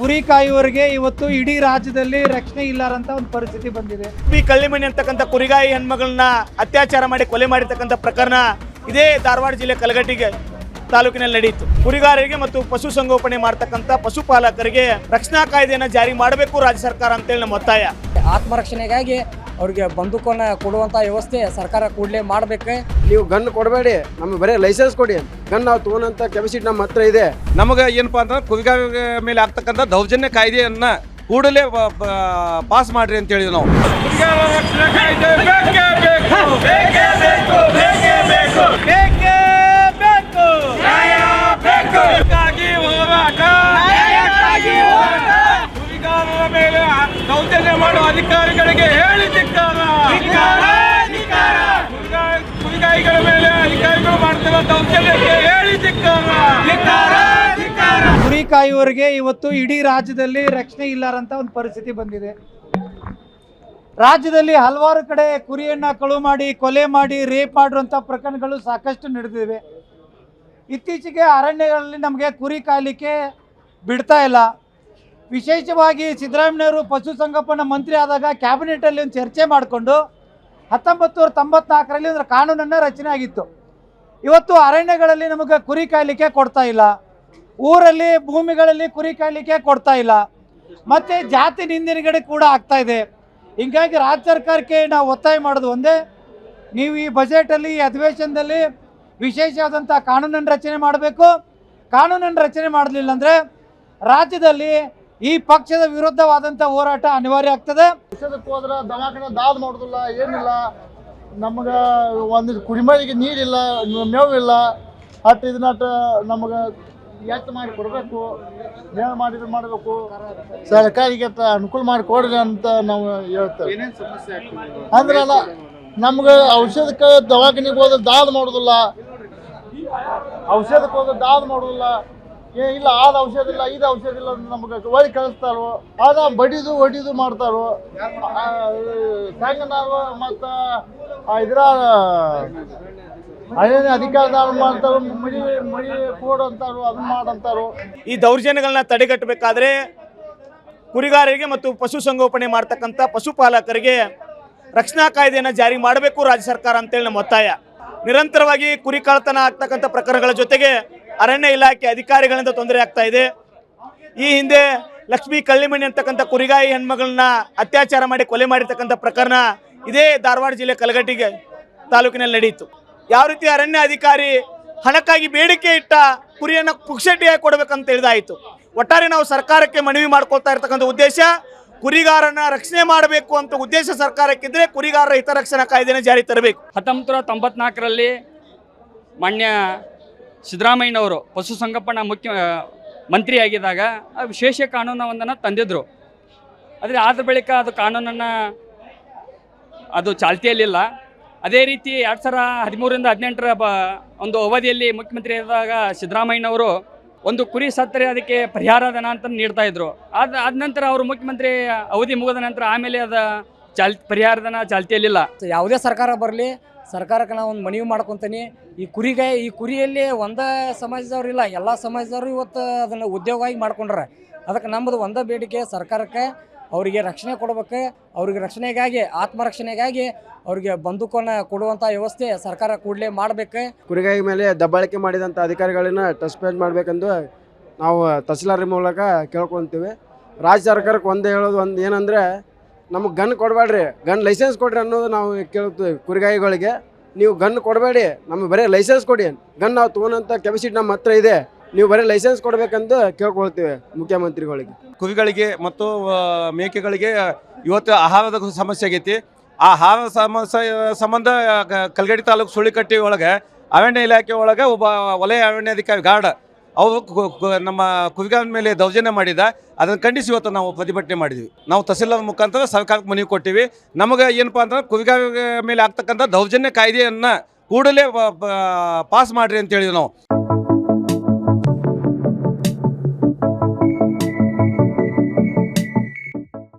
ಕುರಿ ಕಾಯುವವರಿಗೆ ಇವತ್ತು ಇಡೀ ರಾಜ್ಯದಲ್ಲಿ ರಕ್ಷಣೆ ಇಲ್ಲಾರಂತ ಒಂದು ಪರಿಸ್ಥಿತಿ ಬಂದಿದೆ. ಪಿ ಕಳ್ಳಿಮಣಿ ಅಂತಕ್ಕಂಥ ಕುರಿಗಾಯಿ ಹೆಣ್ಮಗಳನ್ನ ಅತ್ಯಾಚಾರ ಮಾಡಿ ಕೊಲೆ ಮಾಡಿರ್ತಕ್ಕಂಥ ಪ್ರಕರಣ ಇದೇ ಧಾರವಾಡ ಜಿಲ್ಲೆ ಕಲಗಟ್ಟಿಗೆ ತಾಲೂಕಿನಲ್ಲಿ ನಡೆಯಿತು. ಕುರಿಗಾರರಿಗೆ ಮತ್ತು ಪಶು ಸಂಗೋಪನೆ ಮಾಡ್ತಕ್ಕಂಥ ಪಶುಪಾಲಕರಿಗೆ ರಕ್ಷಣಾ ಕಾಯ್ದೆಯನ್ನು ಜಾರಿ ಮಾಡಬೇಕು ರಾಜ್ಯ ಸರ್ಕಾರ ಅಂತೇಳಿ ನಮ್ಮ ಒತ್ತಾಯ. ಆತ್ಮರಕ್ಷಣೆಗಾಗಿ ಅವ್ರಿಗೆ ಬಂದೂಕನ್ನ ಕೊಡುವಂಥ ವ್ಯವಸ್ಥೆ ಸರ್ಕಾರ ಕೂಡಲೇ ಮಾಡಬೇಕು. ನೀವು ಗನ್ ಕೊಡಬೇಡಿ ನಮಗೆ ಬರೀ ಲೈಸೆನ್ಸ್ ಕೊಡಿ. ಗನ್ ನಾವು ತಗೊಂಡಂತ ಕೆಪಾಸಿಟಿ ನಮ್ಮ ಹತ್ರ ಇದೆ. ನಮಗೆ ಏನಪ್ಪ ಅಂತಂದ್ರೆ ಕುರಿಗಾರ ಮೇಲೆ ಆಗ್ತಕ್ಕಂಥ ದೌರ್ಜನ್ಯ ಕಾಯ್ದೆಯನ್ನ ಕೂಡಲೇ ಪಾಸ್ ಮಾಡ್ರಿ ಅಂತ ಹೇಳಿದ್ವಿ ನಾವು. ಕುರಿ ಕಾಯುವವರಿಗೆ ಇವತ್ತು ಇಡೀ ರಾಜ್ಯದಲ್ಲಿ ರಕ್ಷಣೆ ಇಲ್ಲಾರಂತ ಒಂದು ಪರಿಸ್ಥಿತಿ ಬಂದಿದೆ. ರಾಜ್ಯದಲ್ಲಿ ಹಲವಾರು ಕಡೆ ಕುರಿಯನ್ನ ಕಳು ಮಾಡಿ, ಕೊಲೆ ಮಾಡಿ, ರೇಪ್ ಮಾಡಿರುವಂಥ ಪ್ರಕರಣಗಳು ಸಾಕಷ್ಟು ನಡೆದಿವೆ. ಇತ್ತೀಚೆಗೆ ಅರಣ್ಯಗಳಲ್ಲಿ ನಮಗೆ ಕುರಿ ಕಾಯಲಿಕ್ಕೆ ಬಿಡ್ತಾ ಇಲ್ಲ. ವಿಶೇಷವಾಗಿ ಸಿದ್ದರಾಮಯ್ಯವರು ಪಶುಸಂಗೋಪನಾ ಮಂತ್ರಿ ಆದಾಗ ಕ್ಯಾಬಿನೆಟಲ್ಲಿ ಒಂದು ಚರ್ಚೆ ಮಾಡಿಕೊಂಡು ಹತ್ತೊಂಬತ್ತು ನೂರ ತೊಂಬತ್ನಾಲ್ಕರಲ್ಲಿ ಒಂದು ಕಾನೂನನ್ನು ರಚನೆ ಆಗಿತ್ತು. ಇವತ್ತು ಅರಣ್ಯಗಳಲ್ಲಿ ನಮಗೆ ಕುರಿ ಕಾಯ್ಲಿಕ್ಕೆ ಕೊಡ್ತಾ ಇಲ್ಲ. ಊರಲ್ಲಿ, ಭೂಮಿಗಳಲ್ಲಿ ಕುರಿ ಕಾಯಲಿಕ್ಕೆ ಕೊಡ್ತಾ ಇಲ್ಲ. ಮತ್ತು ಜಾತಿ ನಿಂದಿನಗಡೆ ಕೂಡ ಆಗ್ತಾ ಇದೆ. ಹಿಂಗಾಗಿ ರಾಜ್ಯ ಸರ್ಕಾರಕ್ಕೆ ನಾವು ಒತ್ತಾಯ ಮಾಡೋದು ಒಂದೇ. ನೀವು ಈ ಬಜೆಟಲ್ಲಿ, ಈ ಅಧಿವೇಶನದಲ್ಲಿ ವಿಶೇಷವಾದಂಥ ಕಾನೂನನ್ನು ರಚನೆ ಮಾಡಬೇಕು. ಕಾನೂನನ್ನು ರಚನೆ ಮಾಡಲಿಲ್ಲ ಅಂದರೆ ರಾಜ್ಯದಲ್ಲಿ ಈ ಪಕ್ಷದ ವಿರುದ್ಧವಾದಂಥ ಹೋರಾಟ ಅನಿವಾರ್ಯ ಆಗ್ತದೆ. ದವಾಖಾನೆ ದಾದ ಮಾಡೋದಿಲ್ಲ, ಏನಿಲ್ಲ. ನಮಗೆ ಒಂದು ಕುಡಿಮಳಿಗೆ ನೀರಿಲ್ಲ ಮೇವಿಲ್ಲ ಅಟ್ ಇದನ್ನಟ್ಟು ನಮಗೆ ಎತ್ತು ಮಾಡಿ ಕೊಡಬೇಕು ಮೇವು ಮಾಡಿ ಇದು ಮಾಡಬೇಕು. ಸರ್ಕಾರಿಗೆ ಅನುಕೂಲ ಮಾಡಿ ಕೊಡ್ರಿ ಅಂತ ನಾವು ಹೇಳ್ತೇವೆ. ಅಂದ್ರಲ್ಲ ನಮ್ಗೆ ಔಷಧಕ್ಕೆ ದವಾಖಾನಿಗೆ ಹೋದ್ರೆ ದಾದ ಮಾಡೋದಿಲ್ಲ. ಔಷಧಕ್ಕೆ ಹೋದ್ರೆ ದಾದ ಮಾಡೋದಿಲ್ಲ. ಏ, ಇಲ್ಲ ಆದ ಔಷಧ ಇಲ್ಲ ಇದು ಔಷಧ ಇಲ್ಲ ನಮ್ಗೆ ಒಳಗೆ ಕಳಿಸ್ತಾರೋ ಆದ ಬಡಿದು ಹೊಡಿದು ಮಾಡ್ತಾರೋ ಸಾಂಗನಾರು ಮತ್ತು ಇದ್ರ ಮಡಿ ಮಡಿ ಅಂತಾರೋ ಮಾಡಂತಾರೋ. ಈ ದೌರ್ಜನ್ಯಗಳನ್ನ ತಡೆಗಟ್ಟಬೇಕಾದ್ರೆ ಕುರಿಗಾರರಿಗೆ ಮತ್ತು ಪಶುಸಂಗೋಪನೆ ಮಾಡ್ತಕ್ಕಂಥ ಪಶುಪಾಲಕರಿಗೆ ರಕ್ಷಣಾ ಕಾಯ್ದೆಯನ್ನು ಜಾರಿ ಮಾಡಬೇಕು ರಾಜ್ಯ ಸರ್ಕಾರ ಅಂತೇಳಿ ನಮ್ಮ ಒತ್ತಾಯ. ನಿರಂತರವಾಗಿ ಕುರಿ ಕಳ್ಳತನ ಆಗ್ತಕ್ಕಂಥ ಪ್ರಕರಣಗಳ ಜೊತೆಗೆ ಅರಣ್ಯ ಇಲಾಖೆ ಅಧಿಕಾರಿಗಳಿಂದ ತೊಂದರೆ ಆಗ್ತಾ ಇದೆ. ಈ ಹಿಂದೆ ಲಕ್ಷ್ಮೀ ಕಳ್ಳಿಮಣಿ ಅಂತಕ್ಕಂಥ ಕುರಿಗಾಯಿ ಹೆಣ್ಮಗಳನ್ನ ಅತ್ಯಾಚಾರ ಮಾಡಿ ಕೊಲೆ ಮಾಡಿರ್ತಕ್ಕಂಥ ಪ್ರಕರಣ ಇದೇ ಧಾರವಾಡ ಜಿಲ್ಲೆ ಕಲಗಟ್ಟಿಗೆ ತಾಲೂಕಿನಲ್ಲಿ ನಡೆಯಿತು. ಯಾವ ರೀತಿ ಅರಣ್ಯ ಅಧಿಕಾರಿ ಹಣಕ್ಕಾಗಿ ಬೇಡಿಕೆ ಇಟ್ಟ ಕುರಿಯನ್ನು ಪುಕ್ಷಟಿಯಾಗಿ ಕೊಡಬೇಕಂತ ಹೇಳಿದಾಯಿತು. ಒಟ್ಟಾರೆ ನಾವು ಸರ್ಕಾರಕ್ಕೆ ಮನವಿ ಮಾಡ್ಕೊಳ್ತಾ ಇರ್ತಕ್ಕಂಥ ಉದ್ದೇಶ ಕುರಿಗಾರನ ರಕ್ಷಣೆ ಮಾಡಬೇಕು ಅಂತ ಉದ್ದೇಶ ಸರ್ಕಾರಕ್ಕಿದ್ರೆ ಕುರಿಗಾರರ ಹಿತರಕ್ಷಣಾ ಕಾಯ್ದೆನ ಜಾರಿ ತರಬೇಕು. ಹತ್ತೊಂಬತ್ತು ನೂರ ತೊಂಬತ್ನಾಲ್ಕರಲ್ಲಿ ಮಾನ್ಯ ಸಿದ್ದರಾಮಯ್ಯನವರು ಪಶುಸಂಗೋಪನಾ ಮುಖ್ಯ ಮಂತ್ರಿಯಾಗಿದ್ದಾಗ ಆ ವಿಶೇಷ ಕಾನೂನೊಂದನ್ನು ತಂದಿದ್ದರು ಆದರೆ ಆದ ಬಳಿಕ ಅದು ಕಾನೂನನ್ನು ಅದು ಚಾಲ್ತಿಯಲ್ಲಿಲ್ಲ. ಅದೇ ರೀತಿ ಎರಡು ಸಾವಿರ ಹದಿಮೂರರಿಂದ ಹದಿನೆಂಟರ ಬ, ಒಂದು ಅವಧಿಯಲ್ಲಿ ಮುಖ್ಯಮಂತ್ರಿ ಆದಾಗ ಸಿದ್ದರಾಮಯ್ಯನವರು ಒಂದು ಕುರಿ ಸತ್ತರೆ ಅದಕ್ಕೆ ಪರಿಹಾರ ಧನ ಅಂತ ನೀಡ್ತಾ ಅದು ಆದ ನಂತರ ಅವರು ಮುಖ್ಯಮಂತ್ರಿ ಅವಧಿ ಮುಗಿದ ನಂತರ ಆಮೇಲೆ ಅದ ಚಾಲ್ ಪರಿಹಾರದನ ಚಾಲ್ತಿಯಲ್ಲಿಲ್ಲ ಯಾವುದೇ ಸರ್ಕಾರ ಬರಲಿ ಸರ್ಕಾರಕ್ಕೆ ನಾವು ಒಂದು ಮನವಿ ಮಾಡ್ಕೊತೀನಿ. ಈ ಕುರಿಗೆ ಈ ಕುರಿಯಲ್ಲಿ ಒಂದೇ ಸಮಾಜದವ್ರು ಇಲ್ಲ ಎಲ್ಲ ಸಮಾಜದವರು ಇವತ್ತು ಅದನ್ನು ಉದ್ಯೋಗವಾಗಿ ಮಾಡ್ಕೊಂಡ್ರೆ. ಅದಕ್ಕೆ ನಮ್ಮದು ಒಂದೇ ಬೇಡಿಕೆ ಸರ್ಕಾರಕ್ಕೆ ಅವರಿಗೆ ರಕ್ಷಣೆ ಕೊಡ್ಬೇಕು ಅವ್ರಿಗೆ ರಕ್ಷಣೆಗಾಗಿ ಆತ್ಮರಕ್ಷಣೆಗಾಗಿ ಅವ್ರಿಗೆ ಬಂದೂಕನ್ನ ಕೊಡುವಂಥ ವ್ಯವಸ್ಥೆ ಸರ್ಕಾರ ಕೂಡಲೇ ಮಾಡಬೇಕು. ಕುರಿಗಾಯಿ ಮೇಲೆ ದಬ್ಬಾಳಿಕೆ ಮಾಡಿದಂಥ ಅಧಿಕಾರಿಗಳನ್ನ ಟಸ್ಪೇಜ್ ಮಾಡಬೇಕೆಂದು ನಾವು ತಹಸೀಲ್ದಾರ್ ಮೂಲಕ ಕೇಳ್ಕೊತೀವಿ. ರಾಜ್ಯ ಸರ್ಕಾರಕ್ಕೆ ಒಂದು ಹೇಳೋದು ಒಂದು ಏನಂದರೆ ನಮಗೆ ಗನ್ ಕೊಡಬೇಡ್ರಿ. ಗನ್ ಲೈಸೆನ್ಸ್ ಕೊಡ್ರಿ ಅನ್ನೋದು ನಾವು ಕೇಳ್ತೀವಿ ಕುರಿಗಾಯಿಗಳಿಗೆ. ನೀವು ಗನ್ ಕೊಡಬೇಡಿ. ನಮಗೆ ಬರೀ ಲೈಸೆನ್ಸ್ ಕೊಡಿ. ಗನ್ ನಾವು ತೊಗೊಳಂತ ಕೆಪಾಸಿಟಿ ನಮ್ಮ ಹತ್ರ ಇದೆ. ನೀವು ಬರೀ ಲೈಸೆನ್ಸ್ ಕೊಡಬೇಕಂತ ಕೇಳ್ಕೊಳ್ತೀವಿ ಮುಖ್ಯಮಂತ್ರಿಗಳಿಗೆ. ಕುರಿಗಳಿಗೆ ಮತ್ತು ಮೇಕೆಗಳಿಗೆ ಇವತ್ತು ಆಹಾರದ ಸಮಸ್ಯೆ ಆಗೈತಿ. ಆ ಆಹಾರ ಸಮಸ್ಯೆ, ಸಂಬಂಧ ಕಲ್ಗಡಿ ತಾಲೂಕು ಸುಳ್ಳಿಕಟ್ಟಿ ಒಳಗೆ, ಅರಣ್ಯ ಇಲಾಖೆ ಒಳಗೆ ಒಬ್ಬ ವಲಯ ಅರಣ್ಯಾಧಿಕಾರಿ ಗಾರ್ಡ್ ಅವರು ನಮ್ಮ ಕುವಿಗಾನ ಮೇಲೆ ದೌರ್ಜನ್ಯ ಮಾಡಿದ, ಅದನ್ನು ಖಂಡಿಸಿ ಇವತ್ತು ನಾವು ಪ್ರತಿಭಟನೆ ಮಾಡಿದ್ವಿ. ನಾವು ತಹಸೀಲ್ದಾರ್ ಮುಖಾಂತರ ಸರ್ಕಾರಕ್ಕೆ ಮನವಿ ಕೊಟ್ಟಿವಿ. ನಮಗೆ ಏನಪ್ಪ ಅಂತಂದ್ರೆ ಕುರಿಗಾರ ಮೇಲೆ ಆಗ್ತಕ್ಕಂಥ ದೌರ್ಜನ್ಯ ಕಾಯ್ದೆಯನ್ನು ಕೂಡಲೇ ಪಾಸ್ ಮಾಡಿರಿ ಅಂತ ಹೇಳಿದ್ವಿ ನಾವು.